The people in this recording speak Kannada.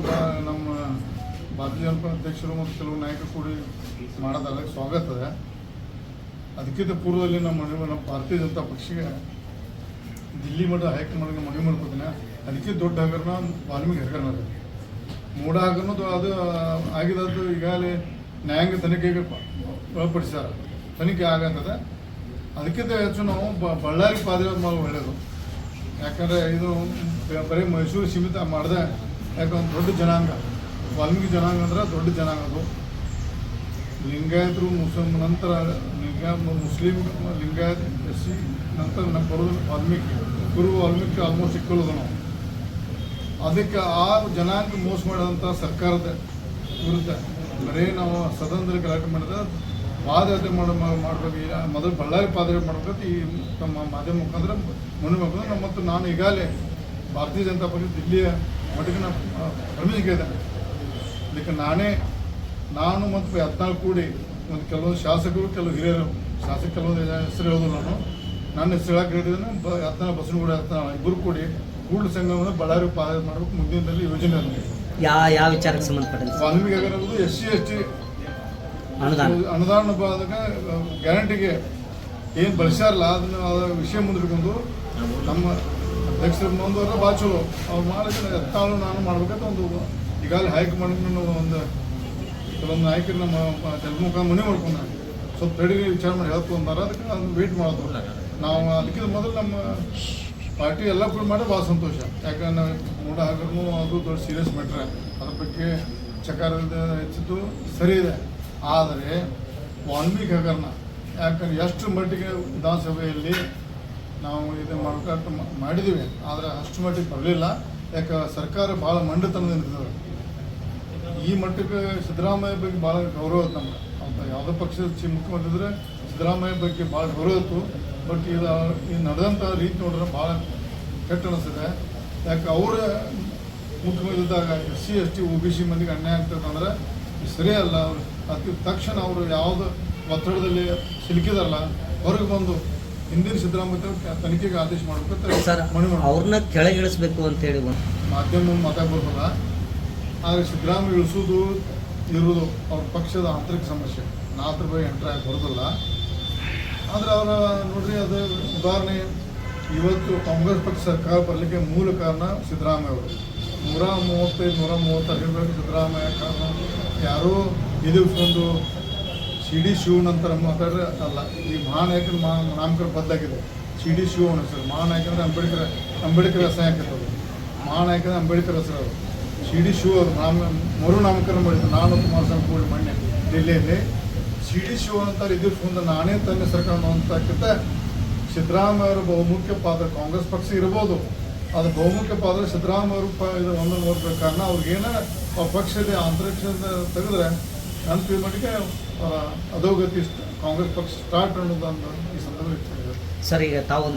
ಬಾ- ನಮ್ಮ ಭಾರತೀಯ ಜನತಾ ಅಧ್ಯಕ್ಷರು ಮತ್ತು ಕೆಲವು ನಾಯಕರು ಕೂಡಿ ಮಾಡೋದಲ್ಲ ಸ್ವಾಗತ ಅದ ಅದಕ್ಕಿಂತ ಪೂರ್ವದಲ್ಲಿ ನಮ್ಮ ಮನೆ ನಮ್ಮ ಭಾರತೀಯ ಜನತಾ ಪಕ್ಷಕ್ಕೆ ದಿಲ್ಲಿ ಮಠ ಹೈಕಮಾಂಡ್ಗೆ ಮನವಿ ಮಾಡ್ಕೊತೀನಿ ಅದಕ್ಕೆ ದೊಡ್ಡ ಹಗರಣ ವಾಲ್ಮೀಕಿ ಹಗರಣ ಅದು. ಮೂಡ ಹಗರಣದ್ದು ಅದು ಆಗಿದ್ದು ಈಗಾಗಲೇ ನ್ಯಾಯಾಂಗ ತನಿಖೆಗೆ ಒಳಪಡಿಸ್ಯಾರ. ತನಿಖೆ ಆಗಂತದೆ. ಅದಕ್ಕಿಂತ ಹೆಚ್ಚು ನಾವು ಬಳ್ಳಾರಿ ಪಾದಯಾತ್ರೆ ಮಾಡೋದು ಒಳ್ಳೆಯದು ಯಾಕಂದರೆ ಇದು ಬರೀ ಮೈಸೂರು ಸೀಮಿತ ಮಾಡಿದೆ ಯಾಕಂದ್ರೆ ದೊಡ್ಡ ಜನಾಂಗ. ವಾಲ್ಮೀಕಿ ಜನಾಂಗ ಅಂದ್ರೆ ದೊಡ್ಡ ಜನಾಂಗ ಅದು. ಲಿಂಗಾಯತರು ಮುಸ್ಲಿಂ ನಂತರ ಲಿಂಗ ಮುಸ್ಲಿಂ ಲಿಂಗಾಯತ್ ನಂತರ ನಮ್ಮ ಬರೋದು ವಾಲ್ಮೀಕಿ. ಗುರು ವಾಲ್ಮೀಕಿ ಆಲ್ಮೋಸ್ಟ್ ಇಕ್ಕೊಳ್ಳೋದು ನಾವು. ಅದಕ್ಕೆ ಆ ಜನಾಂಗ ಮೋಸ ಮಾಡಿದಂಥ ಸರ್ಕಾರದ ವಿರುದ್ಧ ಬರೀ ನಾವು ಸದನದಲ್ಲಿ ಗಲಾಟೆ ಮಾಡಿದ ಪಾದಯಾತ್ರೆ ಮಾಡ ಮಾಡಬೇಕು. ಮೊದಲು ಬಳ್ಳಾರಿ ಪಾದಯಾತ್ರೆ ಮಾಡ್ಬೇಕು ಈ ತಮ್ಮ ಮಾಧ್ಯಮ ಮುಖಾಂತರ ಮಾಡ್ಬೋದು ನಮ್ಮ ಮತ್ತು ನಾನು ಈಗಾಗಲೇ ಭಾರತೀಯ ಜನತಾ ಪಕ್ಷ ದಿಲ್ಲಿಯ ಮಟ್ಟಿಗೆ ನಾನು ಪ್ರಮಿಸಿಕೆ ಕೇಳಿದೆ. ಅದಕ್ಕೆ ನಾನೇ ನಾನು ಮತ್ತು ಯತ್ನಾಳ್ ಕೂಡಿ ಒಂದು ಕೆಲವೊಂದು ಶಾಸಕರು ಕೆಲವು ಹಿರಿಯರು ಶಾಸಕ ಕೆಲವೊಂದು ಹೆಸರು ಹೇಳೋದು ನಾನು. ನನ್ನ ಹೆಸರು ಹೇಳಕ್ಕೆ ಹೇಳಿದ್ರೆ ಬ ಯತ್ನಾಳ್ ಬಸವನಗೌಡ ಯತ್ನಾಳ್ ಇಬ್ಬರು ಕೂಡಿ ಕೂಡಲ ಸಂಘವನ್ನು ಬಳ್ಳಾರಿ ಪಾದ ಮಾಡಬೇಕು ಮುಂದಿನದಲ್ಲಿ ಯೋಜನೆ ನನಗೆ ಯಾವ ಯಾವ ವಿಚಾರಕ್ಕೆ ಸಂಬಂಧಪಟ್ಟಂತೆ? ಸ್ವಾಮಿಗೆ ವಾಲ್ಮೀಕಿ ಆಗಿರೋದು ಎಸ್ ಸಿ ಎಸ್ ಟಿ. ಅನುದಾನ. ಅನುದಾನ ಬಾದಾಗ ಗ್ಯಾರಂಟಿಗೆ ಏನು ಬಳಸ್ಯಾರಲ್ಲ ಅದನ್ನು ಅದ ವಿಷಯ ಮುಂದಿಟ್ಕೊಂಡು ನಮ್ಮ ಅಧ್ಯಕ್ಷರು ಮುಂದುವರೆ ಭಾಳ ಚಲೋ ಅವ್ರು ಮಾಡಿದ್ರೆ ಎತ್ತಾಳು ನಾನು ಮಾಡ್ಬೇಕಂತ ಒಂದು ಈಗಾಗಲೇ ಹೈಕಮಾಂಡ್ ಒಂದು ಕೆಲವೊಂದು ನಾಯಕರು ನಮ್ಮ ತೆಲುಗು ಮನೆ ಮಾಡ್ಕೊಂಡ ಸ್ವಲ್ಪ ತಡೀರಿ ವಿಚಾರ ಮಾಡಿ ಹೇಳ್ತು ಅದಕ್ಕೆ ನಾನು ವೇಟ್ ಮಾಡೋದು ನಾವು ಅದಕ್ಕಿಂತ ಮೊದಲು ನಮ್ಮ ಪಾರ್ಟಿ ಎಲ್ಲ ಕೂಡ ಮಾಡಿ ಭಾಳ ಸಂತೋಷ. ಯಾಕಂದ್ರೆ ನಾವು ಮೂಡ ಹಾಕೋದು ಅದು ದೊಡ್ಡ ಸೀರಿಯಸ್ ಮ್ಯಾಟ್ರೆ ಅದ್ರ ಬಗ್ಗೆ ಚಕಾರದ ಹೆಚ್ಚಿದ್ದು ಸರಿ ಇದೆ. ಆದರೆ ವಾಲ್ಮೀಕಿ ಹಗರಣ, ಯಾಕಂದ್ರೆ ಎಷ್ಟು ಮಟ್ಟಿಗೆ ವಿಧಾನಸಭೆಯಲ್ಲಿ ನಾವು ಇದು ಮಾಡ್ಕೊಂತ ಮ- ಮಾಡಿದ್ದೀವಿ ಆದರೆ ಅಷ್ಟು ಮಟ್ಟಿಗೆ ಬರಲಿಲ್ಲ. ಯಾಕೆ, ಸರ್ಕಾರ ಭಾಳ ಮಂಡತನದಿಂದ ಈ ಮಟ್ಟಕ್ಕೆ ಸಿದ್ದರಾಮಯ್ಯ ಬಗ್ಗೆ ಭಾಳ ಗೌರವ ಇತ್ತು ನಮ್ಗೆ. ಅಂತ ಯಾವುದೋ ಪಕ್ಷದ ಚಿ ಮುಖ್ಯಮಂತ್ರಿ ಇದ್ರೆ ಸಿದ್ದರಾಮಯ್ಯ ಬಗ್ಗೆ ಭಾಳ ಗೌರವ ಇತ್ತು. ಬಟ್ ಇದು ಈ ನಡೆದಂಥ ರೀತಿ ನೋಡಿದ್ರೆ ಭಾಳ ಕೆಟ್ಟ ಅನಿಸ್ತದೆ. ಯಾಕೆ, ಅವರ ಮುಖ್ಯಮಂತ್ರಿ ಇದ್ದಾಗ S C, S T, O B C ಮಂದಿಗೆ ಅನ್ಯಾಯ ಆಗ್ತದಂದ್ರೆ ಇದು ಸರಿ ಅಲ್ಲ ಅವರು ಅತಿ ತಕ್ಷಣ ಅವರು ಯಾವುದು ಒತ್ತಡದಲ್ಲಿ ಸಿಲುಕಿದಾರಲ್ಲ, ಹೊರಗೆ ಬಂದು ಹಿಂದಿನ ಸಿದ್ದರಾಮಯ್ಯ ತನಿಖೆಗೆ ಆದೇಶ ಮಾಡಬೇಕು ಸರ್ ಅವ್ರನ್ನ ಕೆಳಗಿಳಿಸ್ಬೇಕು ಅಂತೇಳಿ ಒಂದು ಮಾಧ್ಯಮ ಮಾತಾಡ್ಬರ್ತದ ಆದರೆ ಸಿದ್ದರಾಮಯ್ಯ ಇಳಿಸೋದು ಇರೋದು ಅವ್ರ ಪಕ್ಷದ ಆಂತರಿಕ ಸಮಸ್ಯೆ. ನಾ ಅದ್ರ ಬಗ್ಗೆ ಎಂಟ್ರ್ ಆಗಿ ಬರೋದಿಲ್ಲ. ಆದರೆ ಅವರ ನೋಡ್ರಿ ಅದು ಉದಾಹರಣೆ ಇವತ್ತು ಕಾಂಗ್ರೆಸ್ ಪಕ್ಷ ಸರ್ಕಾರ ಬರಲಿಕ್ಕೆ ಮೂಲ ಕಾರಣ ಸಿದ್ದರಾಮಯ್ಯ ಅವರು. ನೂರ ಮೂವತ್ತೈದು ನೂರ ಮೂವತ್ತೈದು ಸಿದ್ದರಾಮಯ್ಯ ಕಾರಣ. ಯಾರೋ ಎದುರಿಸ್ಕೊಂಡು ಸಿ ಶಿವನ್ ಅಂತಾರೆ ಮಾತಾಡ್ರೆ ಅಲ್ಲ, ಈ ಮಹಾನಾಯಕನ ಮಹಾ ನಾಮಕರ ಬದಲಾಗಿದೆ. ಶಿಡಿ ಡಿ ಸರ್ ಮಹಾನಾಯಕ ಅಂದರೆ ಅಂಬೇಡ್ಕರ್ ಅಂಬೇಡ್ಕರ್ ಹೆಸರು ಹಾಕಿರ್ತದೆ ಮಹಾನಾಯಕ ಅಂದರೆ ಅಂಬೇಡ್ಕರ್ ಹೆಸರು ಅವರು. ಶಿಡಿ ಶಿವ ಅವರು ನಾಮ, ಮರು ನಾಮಕರಣ ಮಾಡಿದ್ರು, ನಾನು ಕುಮಾರಸ್ವಾಮಿ ಕೂಡಿ ಮೊನ್ನೆ ಡೆಲ್ಲಿಯಲ್ಲಿ. ಶಿಡಿ ಶಿವ ಅಂತ ಮುಂದೆ ನಾನೇ ತನ್ನ ಸರ್ಕಾರ ಅಂತಕ್ಕಿಂತ ಸಿದ್ದರಾಮಯ್ಯ ಅವರು ಬಹುಮುಖ್ಯ ಪಾತ್ರ, ಕಾಂಗ್ರೆಸ್ ಪಕ್ಷ ಇರ್ಬೋದು. ಅದು ಬಹುಮುಖ್ಯ ಪಾತ್ರ ಸಿದ್ದರಾಮಯ್ಯ ಅವರು ಒಂದು ನೋಡ್ಬೇಕು ಕಾರಣ ಅವ್ರಿಗೇನ ಆ ಪಕ್ಷದ ಅಂತರಿಕ್ಷ ತೆಗೆದ್ರೆ ಅಂತ ಮಟ್ಟಿಗೆ ಅವರ ಅಧೋಗತಿ ಕಾಂಗ್ರೆಸ್ ಪಕ್ಷ ಸ್ಟಾರ್ಟ್ ಅನ್ನೋದೊಂದು ಈ ಸಂದರ್ಭದಲ್ಲಿ ಸರ್ ಈಗ ತಾವು